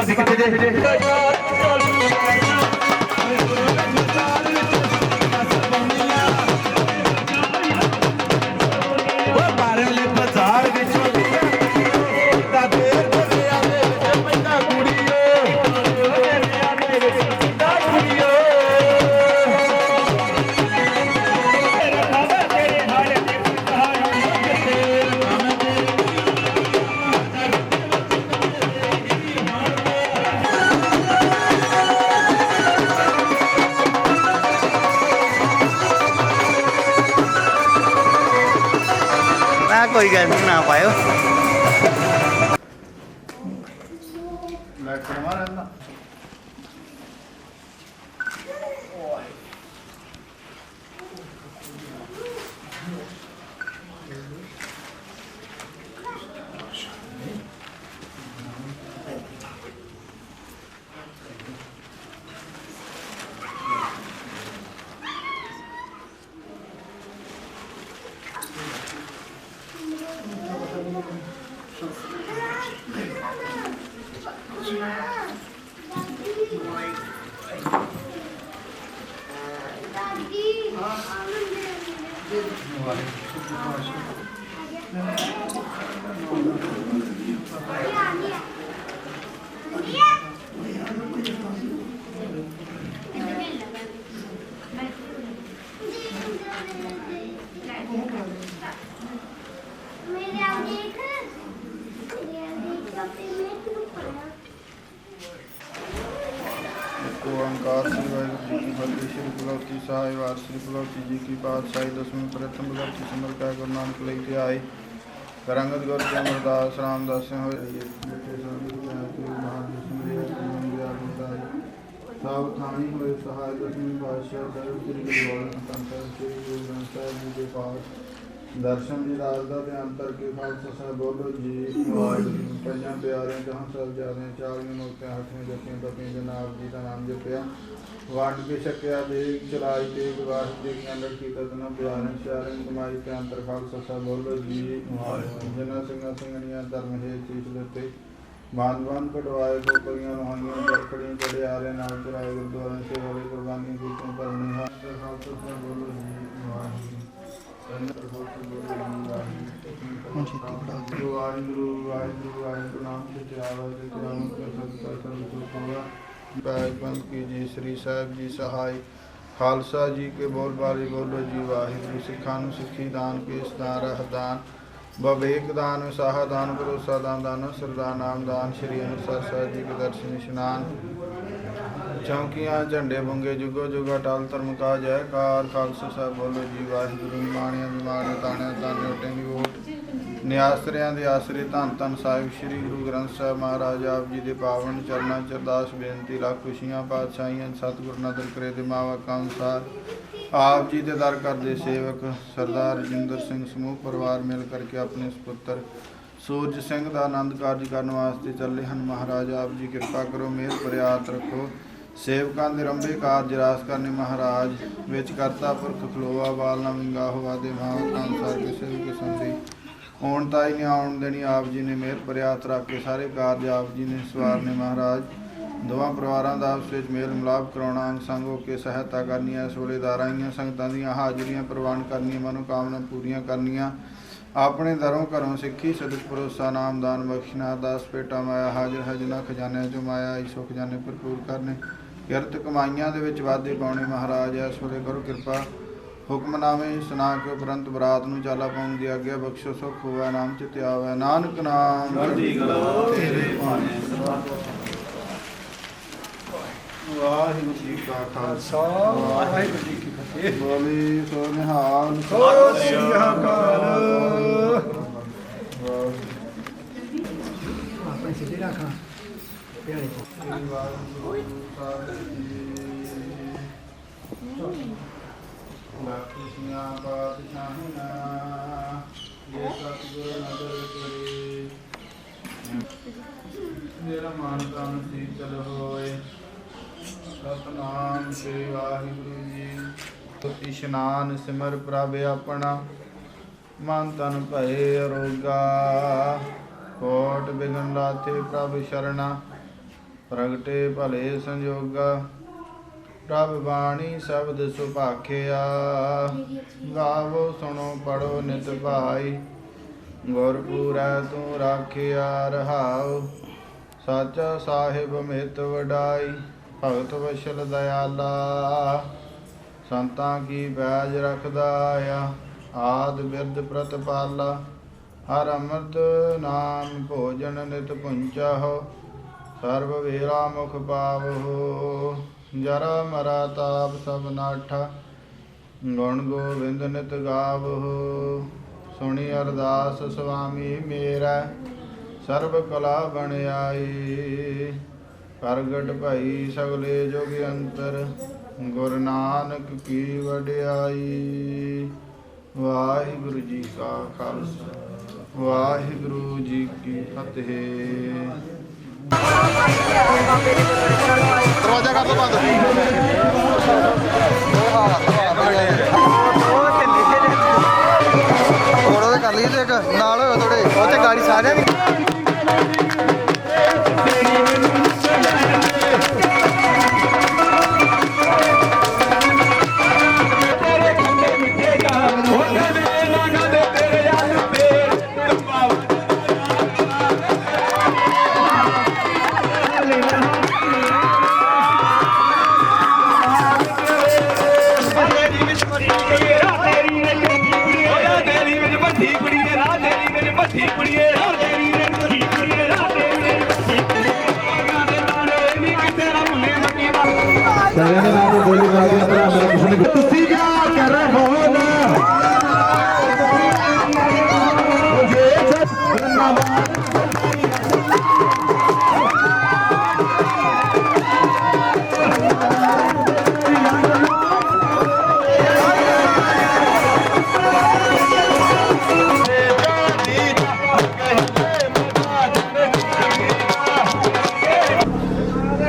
ਦੀ ਸ੍ਰੀ ਸਾਹਿਬ ਵਾਰ ਸ੍ਰੀ ਗੁਰੂਤੀ ਜੀ ਕੀ ਪਾਤਸ਼ਾਹੀ, ਦਸਵੇਂ ਪ੍ਰਥਮ ਗੁਰੂਤੀ ਸਿਮਰ ਕਾ ਗੁਰੂ ਨਾਨਕ ਲਈ ਤੇ ਆਏ। ਕਰੰਗਤ ਗੁਰ ਕੇ ਅਮਰਦਾਸ, ਰਾਮਦਾਸ ਹੋਏ। ਰਹੀਏ ਸੰਤ ਪਿਆਰ ਮਹਾਨ ਸਿਮਰਿਆ ਮੰਗਿਆ ਬੁਦਾਈ ਸਭ ਥਾਣੀ ਹੋਏ ਸਹਾਇ ਦਸਵੇਂ ਪਾਤਸ਼ਾਹ ਸਰਬ ਸ੍ਰੀ ਗੁਰੂ ਗ੍ਰੰਥ ਸਾਹਿਬ ਜੀ ਦੇ ਪਾਠ। ਦਰਸ਼ਨ ਦੀ ਰਾਜ ਦਾ ਧਿਆਨ ਕਰਕੇ ਖਾਲਸਾ ਸਾਹਿਬ ਬੋਲੋ ਜੀ। ਵਾਹਿਗੁਰੂ। ਪੰਜਾਂ ਪਿਆਰਿਆਂ ਜਹਾਂ ਸਭ ਜਾਦੇ ਚਾਲੀਆਂ ਮੁਕਤਿਆਂ ਹੱਥਵੇਂ ਜਪੀਆਂ ਤਪੀਆਂ ਜਨਾਬ ਜੀ ਦਾ ਨਾਮ ਜਪਿਆ। ਵੰਡ ਕੇ ਛਕਿਆ ਦੇ ਚਲਾਈ ਤੇ ਵਾਰ ਦੇ ਗਿਆਨ ਰੱਖੀ ਤਦਨਾ ਪਿਆਰਿਆਂ ਚਾਰਿਆਂ ਕਮਾਈ ਤੇ ਅੰਤਰ ਖਾਲਸਾ ਸਾਹਿਬ ਬੋਲੋ ਜੀ। ਵਾਹਿਗੁਰੂ। ਜਨਾ ਸਿੰਘਾਂ ਸਿੰਘਣੀਆਂ ਧਰਮ ਹੈ ਚੀਜ਼ ਦਿੱਤੇ। ਮਾਨਵਾਨ ਕਢਵਾਏ ਕੋਪਰੀਆਂ ਰੋਹਾਨੀਆਂ ਜਰਖੜੀਆਂ ਚੜੇ ਆ ਰਹੇ ਨਾਲ ਚਰਾਏ ਗੁਰਦੁਆਰਾ ਸੇ ਹੋਏ ਕੁਰਬਾਨੀ ਕੀਤੋਂ ਕਰਨੀ ਹੈ ਖਾਲਸਾ ਸਾਹਿਬ ਬੋਲੋ ਜੀ। ਵਾਹਿਗੁਰੂ। ਹੁਣ ਛੇਤੀ ਪੜ੍ਹਾ ਦਿਓ। ਵਾਹਿਗੁਰੂ ਵਾਹਿਗੁਰੂ ਵਾਹਿਗੁਰੂ ਨਾਮ ਤੇ ਆਵਾ ਤੇ ਆਵਾ ਤੇ ਸਤਿ ਸ੍ਰੀ ਅਕਾਲ ਬੈਗਵੰਤ ਕੀ ਜੀ ਸ੍ਰੀ ਸਾਹਿਬ ਜੀ ਸਹਾਈ ਖਾਲਸਾ ਜੀ ਕੇ ਬੋਲ ਬਾਰੀ ਬੋਲੋ ਜੀ ਵਾਹਿਗੁਰੂ ਸਿੱਖਾਂ ਨੂੰ ਸਿੱਖੀ ਦਾਨ ਕੇ ਦਾਨ ਰਹਿ ਦਾਨ ਬਵੇਕ ਦਾਨ ਸ਼ਾਹ ਦਾਨ ਭਰੋਸਾ ਦਾਨ ਦਾਨ ਸਰਦਾ ਨਾਮ ਦਾਨ ਸ਼੍ਰੀ ਅਨੁਸਾਰ ਸਾਹਿਬ ਜੀ ਕੇ ਦਰਸ਼ਨ ਇਸ਼ਨਾਨ ਚੌਂਕੀਆਂ, ਝੰਡੇ ਬੰਗੇ ਜੁਗੋ ਜੁਗਾ, ਟਾਲ ਧਰਮ ਕਾ ਜੈਕਾਰ ਖਾਲਸਾ ਸਾਹਿਬ ਬੋਲੋ ਜੀ, ਵਾਹਿਗੁਰੂ ਮਾਣਿਆਂ ਬਿਮਾਰੀਆਂ ਤਾਣਿਆਂ ਤਾਣੇ ਟੈਂਗੀ ਓਟ। ਨਿਆਸਰਿਆਂ ਦੇ ਆਸਰੇ ਧੰਨ ਧੰਨ ਸਾਹਿਬ, ਸ੍ਰੀ ਗੁਰੂ ਗ੍ਰੰਥ ਸਾਹਿਬ ਮਹਾਰਾਜ, ਆਪ ਜੀ ਦੇ ਪਾਵਨ ਚਰਨਾਂ ਚ ਅਰਦਾਸ ਬੇਨਤੀ ਲੱਖ ਖੁਸ਼ੀਆਂ, ਪਾਤਸ਼ਾਹੀਆਂ, ਸਤਿਗੁਰ ਨਦਰ ਕਰੇ ਦੇ ਮਾਵਾ ਅਨੁਸਾਰ ਆਪ ਜੀ ਦੇ ਦਰ ਕਰਦੇ ਸੇਵਕ, ਸਰਦਾਰ ਰਜਿੰਦਰ ਸਿੰਘ ਸਮੂਹ, ਪਰਿਵਾਰ ਮਿਲ ਕਰਕੇ ਆਪਣੇ ਸੁਪੁੱਤਰ ਸੂਰਜ ਸਿੰਘ ਦਾ ਆਨੰਦ ਕਾਰਜ ਕਰਨ ਵਾਸਤੇ ਚੱਲੇ ਹਨ। ਮਹਾਰਾਜ, ਆਪ ਜੀ ਕਿਰਪਾ ਕਰੋ, ਮਿਹਰ ਪ੍ਰਿਆਤ ਰੱਖੋ। ਸੇਵਕਾਂ ਦੇ ਰੰਭੇ ਕਾਰਜ ਰਾਸ ਕਰਨੇ ਮਹਾਰਾਜ, ਵਿੱਚ ਕਰਤਾ ਪੁਰਖ ਖਲੋਆ, ਬਾਲ ਨਾ ਵਿੰਗਾ ਹੋਵਾ ਦੇ ਮਾਵ ਅਨਸਾਰ ਕਿਸੇ ਵੀ ਕਿਸਮ ਦੀ ਹੋਣ ਤਾਈ ਨੇ ਆਉਣ ਦੇਣੀ ਆਪ ਜੀ ਨੇ ਮਿਹਰ ਪ੍ਰਿਆਤ ਰੱਖ ਕੇ ਸਾਰੇ ਕਾਰਜ ਆਪ ਜੀ ਨੇ ਸਵਾਰਨੇ ਮਹਾਰਾਜ। ਦੋਵਾਂ ਪਰਿਵਾਰਾਂ ਦਾ ਆਪਸ ਵਿੱਚ ਮੇਲ ਮਿਲਾਪ ਕਰਾਉਣਾ, ਅੰਗ ਸੰਗ ਹੋ ਕੇ ਸਹਾਇਤਾ ਕਰਨੀ ਹੈ ਸੋਲੇ ਦਾਰਾਈਆਂ ਸੰਗਤਾਂ ਦੀਆਂ ਹਾਜ਼ਰੀਆਂ ਪ੍ਰਵਾਨ ਕਰਨੀਆਂ, ਮਨੋਕਾਮਨਾ ਪੂਰੀਆਂ ਕਰਨੀਆਂ। ਆਪਣੇ ਦਰੋਂ ਘਰੋਂ ਸਿੱਖੀ ਸਦਕ ਭਰੋਸਾ ਨਾਮਦਾਨ ਬਖਸ਼ਣਾ ਦਾਸ ਪੇਟਾ ਮਾਇਆ ਹਾਜ਼ਰ ਹਜਨਾ ਖਜ਼ਾਨੇ ਚੋਂ ਮਾਇਆ ਈਸ਼ੋ ਖਜ਼ਾਨੇ ਭਰਪੂਰ ਕਰਨੇ। ਕਿਰਤ ਕਮਾਈਆਂ ਦੇ ਵਿੱਚ ਵਾਧੇ ਪਾਉਣੇ ਮਹਾਰਾਜ ਇਸ ਵੇਲੇ ਕਰੋ ਕਿਰਪਾ। ਹੁਕਮਨਾਮੇ ਸੁਣਾ ਕੇ ਉਪਰੰਤ ਬਰਾਤ ਨੂੰ ਚਾਲਾ ਪਾਉਣ ਦੀ ਆਗਿਆ ਬਖਸ਼ੋ ਸੁਖ ਹੋਵੇ ਨਾਮ ਚ ਧਿਆਵੇ ਨਾਨਕ ਨਾਮ ਚੜ੍ਹਦੀ ਕਲਾ ਤੇਰੇ ਭਾਣੇ ਵਾਹਿਗੁਰੂ ਜੀ ਕਾ ਖਾਲਸਾ। ਵਾਹਿਗੁਰੂ ਜੀ ਕੀ ਬੋਲੇ ਸੋ ਨਿਹਾਲ ਸਤਿ ਸ੍ਰੀ ਅਕਾਲ ਆਪਣੇ ਸਿੱਧੇ ਰੱਖਾਂ ਪਿਆਰੇ ਲਖੀਆਂ ਪਾਤਸ਼ਾਹੀਆਂ ਇਹ ਸਤਿਗੁਰ ਨਦਰ ਕਰੇ ਮੇਰਾ ਮਨ ਤਨ ਸੀਤਲ ਹੋਏ। ਸਤਨਾਮ ਸ੍ਰੀ ਵਾਹਿਗੁਰੂ ਜੀ ਇਸ਼ਨਾਨ ਸਿਮਰ ਪ੍ਰਭ ਆਪਣਾ, ਮਨ ਤਨ ਭਏ ਅਰੋਗਾ। ਕੋਟ ਬਿਗਨ ਲਾਥੇ ਪ੍ਰਭ ਸ਼ਰਣਾ, ਪ੍ਰਗਟੇ ਭਲੇ ਸੰਜੋਗਾ। ਪ੍ਰਭ ਬਾਣੀ ਸ਼ਬਦ ਸੁਭਾਖਿਆ, ਗਾਵੋ ਸੁਣੋ ਪੜੋ ਨਿਤ ਭਾਈ। ਗੁਰਪੂਰੈ ਤੂੰ ਰਾਖਿਆ ਰਹਾਉ, ਸਾਚਾ ਸਾਹਿਬ ਮਿਤ ਵਡਾਈ, ਭਗਤ ਵਸ਼ਲ ਦਇਆਲਾ। ਸੰਤਾਂ ਕੀ ਬੈਜ ਰੱਖਦਾ ਆ? ਆਦ ਬਿਰਧ ਪ੍ਰਤਪਾਲਾ, ਹਰ ਅੰਮ੍ਰਿਤ ਨਾਮ ਭੋਜਨ ਨਿਤ ਪੁੰਚਾਹੋ ਸਰਬ ਵੇਲਾ ਮੁਖ ਪਾਵਹੁ। ਜਰਾ ਮਰਾ ਤਾਪ ਸਭ ਨਾਠਾ, ਗੁਣ ਗੋਬਿੰਦ ਨਿਤ ਗਾਵਹੁ। ਸੁਣੀ ਅਰਦਾਸ ਸੁਆਮੀ ਮੇਰਾ, ਸਰਬ ਕਲਾ ਬਣ ਆਈ ਪ੍ਰਗਟ ਭਈ ਸਗਲੇ ਜੁਗ ਅੰਤਰ ਗੁਰ ਨਾਨਕ ਕੀ ਵਡਿਆਈ। ਵਾਹਿਗੁਰੂ ਜੀ ਕਾ ਖਾਲਸਾ ਵਾਹਿਗੁਰੂ ਜੀ ਕੀ ਫਤਿਹ। ਦਰਵਾਜ਼ਾ ਕਰ ਦੋ ਬੰਦ ਥੋੜਾ ਕਰ ਲਈ ਤੇ ਇੱਕ ਨਾਲ ਹੋਇਆ ਥੋੜੇ ਉਹ ਤੇ ਗਾੜੀ ਸਾਰਿਆਂ ਦੀ।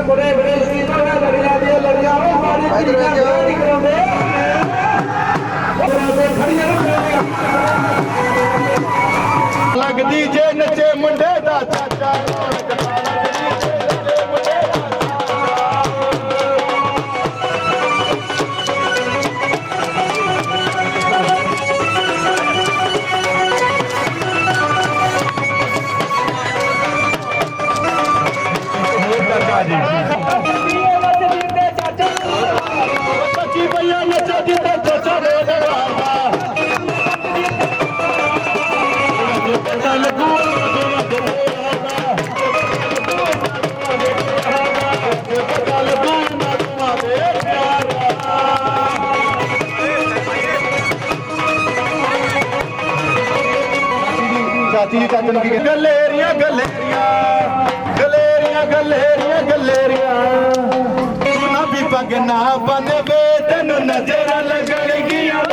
ਬੜੇ ਬੜੇ ਸੀਟਾਂ ਨਾਲ ਲੜੀਆਂ ਦੀਆਂ ਲੜੀਆਂ ਉਹ ਮਾਰੀ ਇਧਰ ਵੇਖਿਓ। ਨਹੀਂ ਕਰਾਉਂਦੇ ਖੜੀਆਂ ਲੱਗਦੀ ਜੇ ਨੱਚੇ ਮੁੰਡੇ ਦਾ ਚਾਚਾ ਰੌਣਕ ਨਾ ਸਾਥੀ ਜੀ ਚਾਚਨ ਕੀ ਗਲੇਰੀਆਂ ਗਲੇਰੀਆਂ ਗਲੇਰੀਆਂ ਗਲੇਰੀਆਂ ਗਲੇਰੀਆਂ। ਤੂੰ ਨਾ ਵੀ ਪੱਗ ਨਾ ਬੰਨਵੇ ਤੈਨੂੰ ਨਜ਼ਰਾਂ ਲੱਗਣਗੀਆਂ।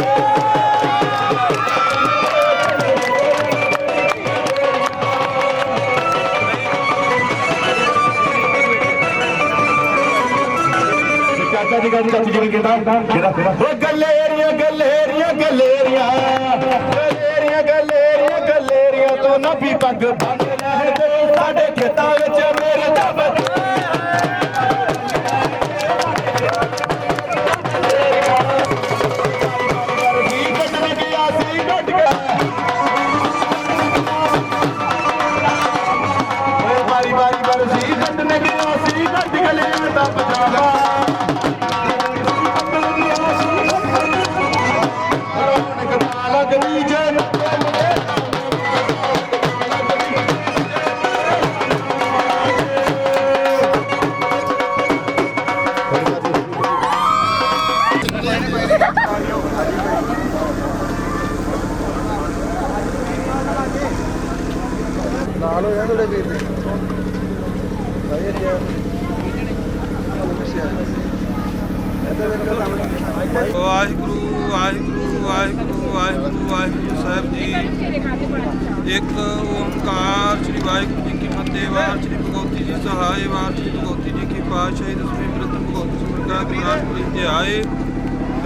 ਚਾਚਾ ਜੀ ਕਹਿੰਦੀ, ਚਾਚੀ ਜੀ ਕਹਿੰਦਾ ਜਿਹੜਾ ਤੇਰਾ ਉਹ ਗਲੇਰੀਆਂ ਗਲੇਰੀਆਂ ਗਲੇਰੀਆਂ। ਗਲੇਰੀਆਂ ਗਲੇਰੀਆਂ। ਗਲੇਰੀਆਂ ਤੋਂ ਨਾ ਪੱਗ ਬੰਨ ਲੈ ਸਾਡੇ ਖੇਤਾਂ ਵਿੱਚ ਮੇਰੇ ਦਾ ਵੀ ਕੱਟਣ ਗਿਆ ਸੀ ਕੱਟ ਗਿਆ ਵਾਰੀ ਵਾਰੀ ਬਰਸੀ ਗਿਆ ਸੀ, ਕੱਟ ਗਲਿਆਂ ਦਾ ਪਜਾਮਾ ਨਾਲ ਹੋਇਆ ਥੋੜੇ ਵੀਰ ਦੇ ਭਾਈ ਜੀ ਵਾਹਿਗੁਰੂ ਵਾਹਿਗੁਰੂ ਵਾਹਿਗੁਰੂ ਵਾਹਿਗੁਰੂ ਵਾਹਿਗੁਰੂ ਸਾਹਿਬ ਜੀ। ਇੱਕ ਓੰਕਾਰ ਸ੍ਰੀ ਵਾਹਿਗੁਰੂ ਜੀ ਕੀ ਫਤਿਹ, ਵਾਰ ਸ੍ਰੀ ਭਗਵਤੀ ਜੀ ਸਹਾਇ, ਵਾਰ ਸ੍ਰੀ ਭਗਵਤੀ ਜੀ ਕੀ ਪਾਤਸ਼ਾਹੀ, ਦਸਵੇਂ ਪ੍ਰਥਮ ਭਗਵਤੀ ਸਮਰਕਾ ਗੁਰਾਜਪੁਰੀ ਤੇ ਆਏ।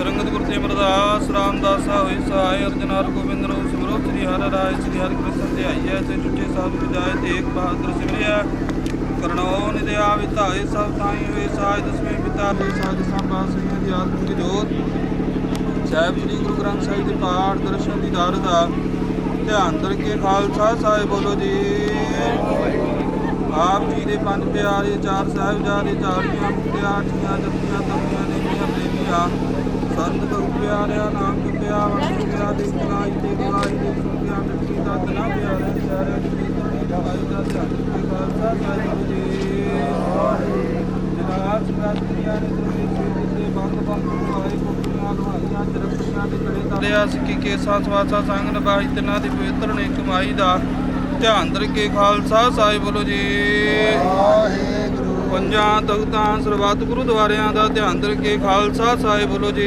ਰੰਗਤ ਗੁਰ ਤੇ ਅਮਰਦਾਸ ਰਾਮਦਾਸਾ ਹੋਈ ਸਹਾਇ ਅਰਜਨ ਗੋਬਿੰਦ ਰੋ ਸਿਮਰੋ ਸ੍ਰੀ ਹਰਿ ਰਾਜ ਸ੍ਰੀ ਹਰਿ ਕ੍ਰਿਸ਼ਨ ਤੇ ਆਈਐ ਤੇ ਟੁੱਟੇ ਸਾਧੂ ਵਿਜਾਏ ਤੇ ਇੱਕ ਬਹਾਦਰ ਸਿਮਰਿਆ। ਕਰਣੋ ਨਿਦੇ ਆਵੇ ਸਭ ਤਾਈ ਹੋਏ ਸਾਜ ਦਸਵੇਂ ਪਿਤਾ ਦੇ ਸਾਜ ਸੰਭਾ ਸਿੰਘ ਦੀ ਆਤਮਿਕ ਜੋਤ। ਸਾਹਿਬ ਜੀ ਗੁਰੂ ਗ੍ਰੰਥ ਸਾਹਿਬ ਦੇ ਪਾਠ ਦਰਸ਼ਨ ਦੀ ਦਰ ਦਾ ਧਿਆਨ ਦਰ ਕੇ ਖਾਲਸਾ ਸਾਹਿਬ ਬੋਲੋ ਜੀ। ਆਪ ਜੀ ਦੇ ਪੰਜ ਪਿਆਰੇ ਚਾਰ ਸਾਹਿਬਜ਼ਾਦੇ ਚਾਰੀਆਂ ਮੁਕਤਿਆਂ ਜੀਆਂ, ਜਪੀਆਂ, ਤਪੀਆਂ ਨੇ ਮੀਆਂ ਪ੍ਰੇਮੀਆਂ। ਸੰਤ ਭਗਤ ਪਿਆਰਿਆ ਨਾਮ ਜਪਿਆ ਵੰਡ ਪਿਆ ਦੇ ਕਲਾਈ ਤੇ ਗਵਾਈ ਦੇ ਸੁਣਿਆ ਮਿੱਟੀ ਦਾ ਤਨਾ ਪਿਆਰੇ ਚਾਰੇ ਜੀ ਦੀ ਦਵਾਈ ਦਾ ਧਿਆਨ ਕੇ ਖਾਲਸਾ ਸਾਹਿਬ ਜੀ। ਜਨਾਬ ਸ੍ਰਾਤੀਆਂ ਨੇ ਤੁਮੇ ਸੇ ਤੇ ਬੰਦ ਬੰਦ ਹੋਏ ਕੋਟੀਆਂ, ਲੋਹਾਈਆਂ ਚਰਖੀਆਂ ਤੇ ਕੜੇ ਤਾਰਿਆ ਸਿੱਕੀ ਕੇ ਸਾਥ ਸੰਗ ਨਬਾਈ ਤਿਨਾਂ ਦੀ ਪਵਿੱਤਰ ਨੇ ਕਮਾਈ ਦਾ ਧਿਆਨ ਦਰ ਕੇ ਖਾਲਸਾ ਸਾਹਿਬ ਬੋਲੋ ਜੀ। ਪੰਜਾਂ ਤਖਤਾਂ ਸਰਬੱਤ ਗੁਰਦੁਆਰਿਆਂ ਦਾ ਧਿਆਨ ਕੇ ਖਾਲਸਾ ਸਾਹਿਬ ਬੋਲੋ ਜੀ।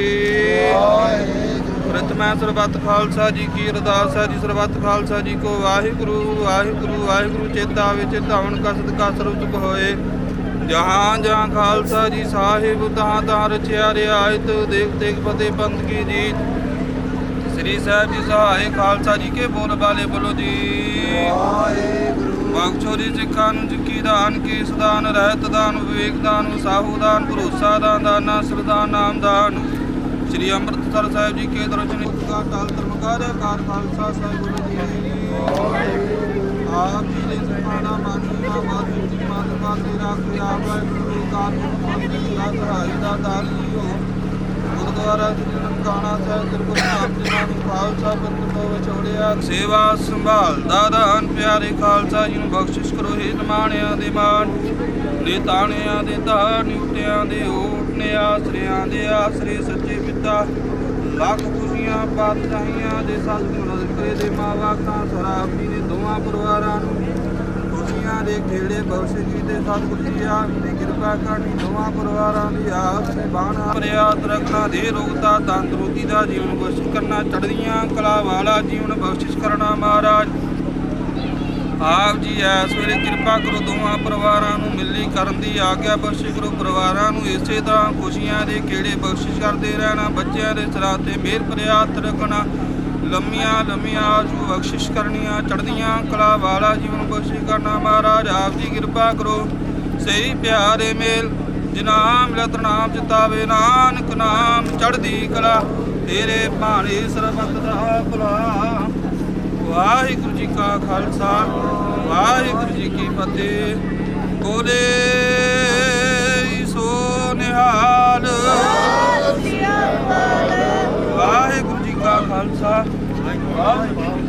ਪ੍ਰਥਮੈ ਸਰਬੱਤ ਖਾਲਸਾ ਜੀ ਕੀ ਅਰਦਾਸ ਹੈ ਜੀ, ਸਰਬੱਤ ਖਾਲਸਾ ਜੀ ਕੋ ਵਾਹਿਗੁਰੂ ਵਾਹਿਗੁਰੂ ਵਾਹਿਗੁਰੂ, ਚੇਤਾ ਵਿੱਚ ਧਾਵਨ ਕਸਦ ਕਸਰ ਉਤਪ ਹੋਏ। ਜਹਾਂ ਜਹਾਂ ਖਾਲਸਾ ਜੀ ਸਾਹਿਬ, ਤਹਾਂ ਤਹਾਂ ਰਚਿਆ ਰਿਆਇਤ ਦੇਖ ਦੇਖ ਫਤਿਹ ਪੰਥ ਕੀ ਜੀਤ। ਸ੍ਰੀ ਸਾਹਿਬ ਜੀ ਸਹਾਏ ਖਾਲਸਾ ਜੀ ਕੇ ਬੋਲ ਬਾਲੇ ਬੋਲੋ ਜੀ। ਬਖਸ਼ੋਰੀ ਸਿੱਖਾਂ ਨੂੰ ਜਿੱਕੀ ਦਾਨ, ਕੇਸ ਦਾਨ, ਰਹਿਤ ਦਾਨ, ਵਿਵੇਕ ਦਾਨ ਵਸਾਹੂ ਦਾਨ, ਭਰੋਸਾ ਦਾਨ, ਦਾਨਾ ਸਰਦਾਨ ਨਾਮ ਦਾਨ। ਸ੍ਰੀ ਅੰਮ੍ਰਿਤਸਰ ਸਾਹਿਬ ਜੀ ਕੇ ਦਰਸ਼ਨ ਕਾ ਟਾਲ ਧਰਮਕਾਰ ਕਾਰ ਖਾਲਸਾ ਸਾਹਿਬ ਬੋਲੋ ਜੀ। ਆਪ ਜੀ ਦੇ ਸਿੱਖਾਂ ਦਾ ਮਾਨੀਆ ਬਾਦੂ ਜੀ ਮਾਤ ਪਾਤੇ ਰੱਖ ਆਪ ਵਾਹਿਗੁਰੂ ਕਾਰ ਨੂੰ ਦਾ ਸਹਾਈ ਦਾ ਦਾਨ ਜੀਓ ਗੁਰਦੁਆਰਾ ਸ੍ਰੀ ਸਾਹਿਬ ਦਰਬਾਰ ਸਾਹਿਬ ਜੀ ਨੂੰ ਖਾਲਸਾ ਪੰਥ ਤੋਂ ਸੇਵਾ ਸੰਭਾਲਦਾ ਦਾਨ, ਪਿਆਰੇ ਖਾਲਸਾ ਜੀ ਨੂੰ ਬਖਸ਼ਿਸ਼ ਕਰੋ ਹੇ ਨਿਮਾਣਿਆਂ ਦੇ ਮਾਣ। ਨੇ ਤਾਣਿਆਂ ਦੇ ਧਾਰ, ਨਿਉਟਿਆਂ ਦੇ ਓਟ ਆਸਰਿਆਂ ਦੇ ਆਸਰੇ, ਸੱਚੇ ਪਿਤਾ। ਲੱਖ ਖੁਸ਼ੀਆਂ, ਪਾਤਸ਼ਾਹੀਆਂ ਦੇ ਸਤਿਗੁਰ ਨਜ਼ਰੇ ਦੇ ਮਾਵਾ ਖਾਂ, ਸਰਾਬ ਜੀ ਨੇ ਦੋਵਾਂ ਪਰਿਵਾਰਾਂ ਨੂੰ ਖੁਸ਼ੀਆਂ ਦੇ ਖੇੜੇ ਬਖਸ਼ ਜੀ ਦੇ ਸਤਿਗੁਰੂ ਜੀ ਆ। ਕਿਰਪਾ ਕਰਨੀ ਦੋਵਾਂ ਪਰਿਵਾਰਾਂ ਦੀ ਆਸ ਤੇ ਬਾਣਾ ਪ੍ਰਿਆਤ ਦੇ ਰੋਗਤਾ ਤੰਦਰੁਸਤੀ ਦਾ ਜੀਵਨ ਬਖਸ਼ਿਸ਼ ਕਰਨਾ, ਚੜ੍ਹਦੀਆਂ ਕਲਾ ਵਾਲਾ ਜੀਵਨ ਬਖਸ਼ਿਸ਼ ਕਰਨਾ ਮਹਾਰਾਜ। ਆਪ ਜੀ ਐਸ ਵੇਲੇ ਕਿਰਪਾ ਕਰੋ ਦੋਵਾਂ ਪਰਿਵਾਰਾਂ ਨੂੰ ਮਿਲਣੀ ਕਰਨ ਦੀ ਆਗਿਆ ਬਖਸ਼ਿਸ਼ ਕਰੋ। ਪਰਿਵਾਰਾਂ ਨੂੰ ਇਸੇ ਤਰ੍ਹਾਂ ਖੁਸ਼ੀਆਂ ਦੇ ਕਿਹੜੇ ਬਖਸ਼ਿਸ਼ ਕਰਦੇ ਰਹਿਣਾ, ਬੱਚਿਆਂ ਦੇ ਸਿਰਾਂ ਤੇ ਮਿਹਰ ਪ੍ਰਿਆਤ ਰੱਖਣਾ ਲੰਮੀਆਂ ਲੰਮੀਆਂ ਆਜੂ ਬਖਸ਼ਿਸ਼ ਕਰਨੀਆਂ ਚੜਦੀਆਂ ਕਲਾ ਵਾਲਾ ਜੀਵਨ ਬਖਸ਼ਿਸ਼ ਕਰਨਾ ਮਹਾਰਾਜ। ਆਪ ਦੀ ਕਿਰਪਾ ਕਰੋ। ਸਹੀ ਪਿਆਰੇ ਮੇਲ ਜਨਾਮ ਲਤ ਨਾਮ ਚਿਤਾਵੇ ਨਾਨਕ ਨਾਮ ਚੜਦੀ ਕਲਾ। ਤੇਰੇ ਭਾਣੇ ਸਰਬਤ ਦਾ ਭਲਾ। ਵਾਹਿਗੁਰੂ ਜੀ ਕਾ ਖਾਲਸਾ, ਵਾਹਿਗੁਰੂ ਜੀ ਕੀ ਫਤਿਹ। ਬੋਲੇ ਸੋ ਨਿਹਾਲ। ਵਾਹਿਗੁਰੂ ਜੀ ਕਾ ਖਾਲਸਾ। ਵਾਹਿਗੁਰੂ